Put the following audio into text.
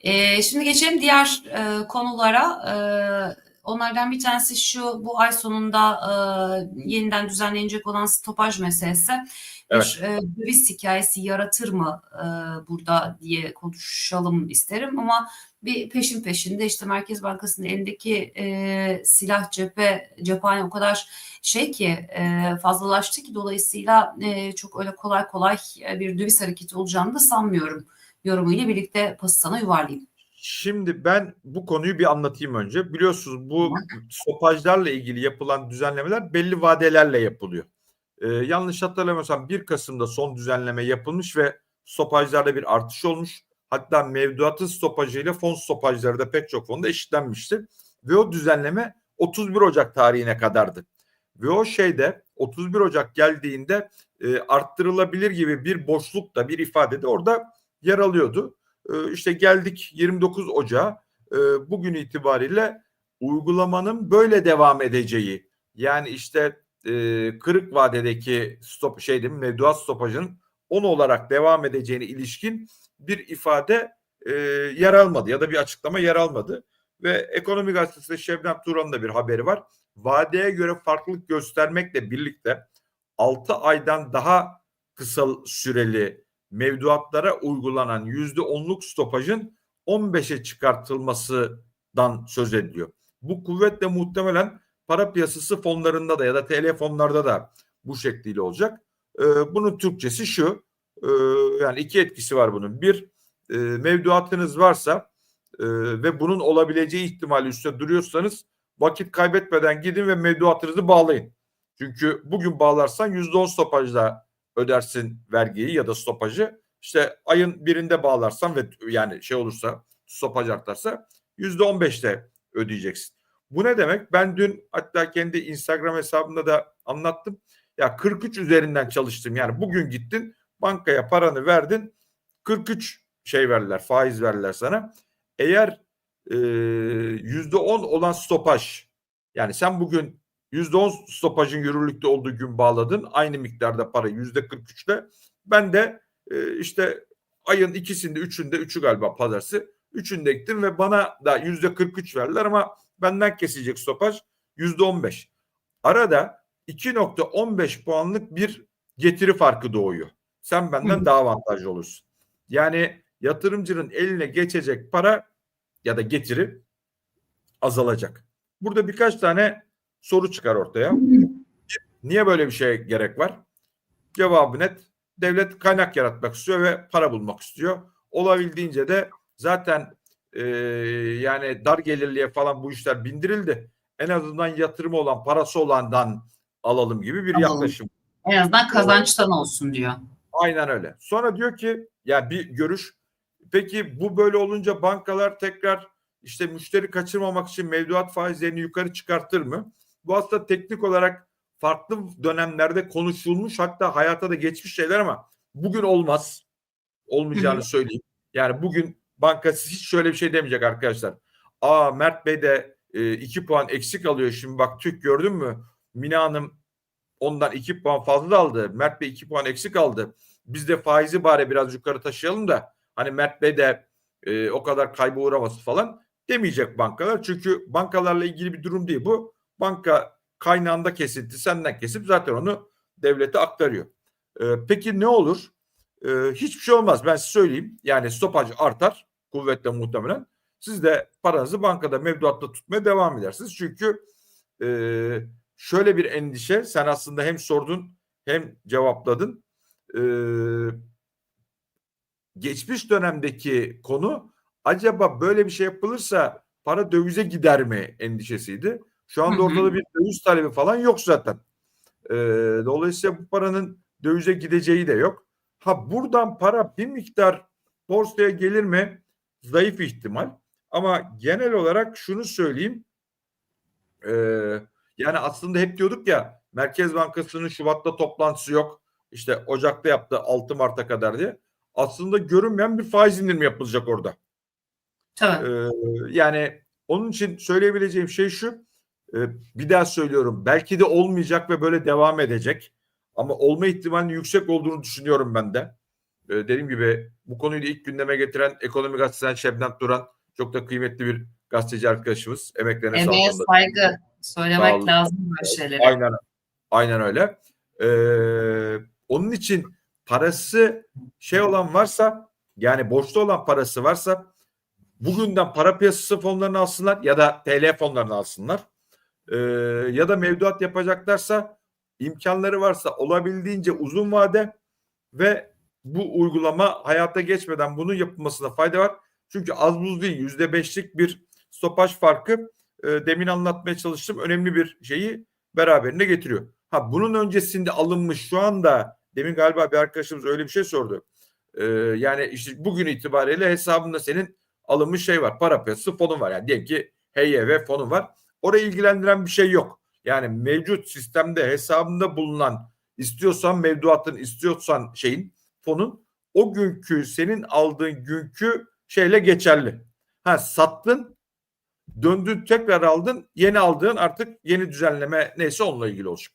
E, şimdi geçelim diğer e, konulara. E, onlardan bir tanesi şu bu ay sonunda e, yeniden düzenlenecek olan stopaj meselesi. Evet. Bir e, döviz hikayesi yaratır mı e, burada diye konuşalım isterim ama bir peşin peşinde işte Merkez Bankası'nın elindeki e, silah cephe cephane o kadar şey ki e, fazlalaştı ki dolayısıyla e, çok öyle kolay kolay e, bir döviz hareketi olacağını da sanmıyorum yorumuyla birlikte pası sana yuvarlayayım. Şimdi ben bu konuyu bir anlatayım önce. Biliyorsunuz bu stopajlarla ilgili yapılan düzenlemeler belli vadelerle yapılıyor. Ee, yanlış hatırlamıyorsam 1 Kasım'da son düzenleme yapılmış ve stopajlarda bir artış olmuş. Hatta mevduatın stopajıyla fon stopajları da pek çok fonda eşitlenmişti. Ve o düzenleme 31 Ocak tarihine kadardı. Ve o şeyde 31 Ocak geldiğinde e, arttırılabilir gibi bir boşluk da bir ifade de orada yer alıyordu. E, işte geldik 29 Ocağı e, bugün itibariyle uygulamanın böyle devam edeceği yani işte e, kırık vadedeki stop şeydi mevduat stopajının 10 olarak devam edeceğine ilişkin bir ifade e, yer almadı ya da bir açıklama yer almadı. Ve Ekonomi Gazetesi'nde Şebnem Turan'ın da bir haberi var. Vadeye göre farklılık göstermekle birlikte 6 aydan daha kısa süreli mevduatlara uygulanan yüzde onluk stopajın 15'e çıkartılmasından söz ediliyor. Bu kuvvetle muhtemelen para piyasası fonlarında da ya da TL fonlarda da bu şekliyle olacak. Ee, bunun Türkçesi şu, e, yani iki etkisi var bunun. Bir, e, mevduatınız varsa e, ve bunun olabileceği ihtimali üstüne duruyorsanız vakit kaybetmeden gidin ve mevduatınızı bağlayın. Çünkü bugün bağlarsan yüzde on stopajla ödersin vergiyi ya da stopajı. İşte ayın birinde bağlarsan ve yani şey olursa stopaj artarsa yüzde on beşte ödeyeceksin. Bu ne demek? Ben dün hatta kendi Instagram hesabımda da anlattım. Ya 43 üzerinden çalıştım. Yani bugün gittin bankaya paranı verdin 43 şey verdiler faiz verdiler sana. Eğer yüzde on olan stopaj yani sen bugün yüzde on stopajın yürürlükte olduğu gün bağladın aynı miktarda para yüzde 43 ile ben de e, işte ayın ikisinde üçünde üçü galiba pazartesi üçünde gittim ve bana da yüzde 43 verdiler ama benden kesilecek stopaj yüzde 15. Arada 2.15 puanlık bir getiri farkı doğuyor. Sen benden Hı. daha avantajlı olursun. Yani yatırımcının eline geçecek para ya da getiri azalacak. Burada birkaç tane soru çıkar ortaya. Niye böyle bir şeye gerek var? Cevabı net. Devlet kaynak yaratmak istiyor ve para bulmak istiyor. Olabildiğince de zaten e, yani dar gelirliye falan bu işler bindirildi. En azından yatırımı olan, parası olandan alalım gibi bir alalım. yaklaşım. En azından kazançtan olsun diyor. Aynen öyle. Sonra diyor ki ya yani bir görüş. Peki bu böyle olunca bankalar tekrar işte müşteri kaçırmamak için mevduat faizlerini yukarı çıkartır mı? Bu aslında teknik olarak farklı dönemlerde konuşulmuş hatta hayata da geçmiş şeyler ama bugün olmaz. Olmayacağını söyleyeyim. Yani bugün bankası hiç şöyle bir şey demeyecek arkadaşlar. Aa Mert Bey de e, iki puan eksik alıyor şimdi bak Türk gördün mü? Mina Hanım ondan iki puan fazla aldı. Mert Bey iki puan eksik aldı. Biz de faizi bari biraz yukarı taşıyalım da hani Mert Bey de e, o kadar kaybı uğraması falan demeyecek bankalar. Çünkü bankalarla ilgili bir durum değil bu. Banka kaynağında kesinti senden kesip zaten onu devlete aktarıyor. E, peki ne olur? E, hiçbir şey olmaz ben size söyleyeyim. Yani stopaj artar kuvvetle muhtemelen. Siz de paranızı bankada mevduatta tutmaya devam edersiniz. Çünkü e, şöyle bir endişe sen aslında hem sordun hem cevapladın. E, geçmiş dönemdeki konu acaba böyle bir şey yapılırsa para dövize gider mi endişesiydi. Şu anda ortada bir döviz talebi falan yok zaten. E, dolayısıyla bu paranın dövize gideceği de yok. Ha buradan para bir miktar borsaya gelir mi? Zayıf ihtimal. Ama genel olarak şunu söyleyeyim. Ee, yani aslında hep diyorduk ya Merkez Bankası'nın Şubat'ta toplantısı yok. İşte Ocak'ta yaptı 6 Mart'a kadar diye. Aslında görünmeyen bir faiz indirimi yapılacak orada. Tabii. Ee, yani onun için söyleyebileceğim şey şu. E, bir daha söylüyorum. Belki de olmayacak ve böyle devam edecek. Ama olma ihtimalinin yüksek olduğunu düşünüyorum ben de. e, dediğim gibi bu konuyu da ilk gündeme getiren Ekonomi Gazetesi'nden Şebnem Duran çok da kıymetli bir gazeteci arkadaşımız. Emeklerine Emeğe sağlık. saygı söylemek lazım böyle şeyleri. Aynen, aynen öyle. Ee, onun için parası şey olan varsa yani borçlu olan parası varsa bugünden para piyasası fonlarını alsınlar ya da TL fonlarını alsınlar. Ee, ya da mevduat yapacaklarsa imkanları varsa olabildiğince uzun vade ve bu uygulama hayata geçmeden bunun yapılmasına fayda var. Çünkü az buz değil yüzde beşlik bir stopaj farkı e, demin anlatmaya çalıştım önemli bir şeyi beraberinde getiriyor. Ha bunun öncesinde alınmış şu anda demin galiba bir arkadaşımız öyle bir şey sordu. Ee, yani işte bugün itibariyle hesabında senin alınmış şey var. Para piyasası fonun var. Yani diyelim ki HYV fonu var. Orayı ilgilendiren bir şey yok. Yani mevcut sistemde hesabında bulunan istiyorsan mevduatın istiyorsan şeyin fonun o günkü senin aldığın günkü şeyle geçerli. Ha sattın döndün tekrar aldın yeni aldığın artık yeni düzenleme neyse onunla ilgili olacak.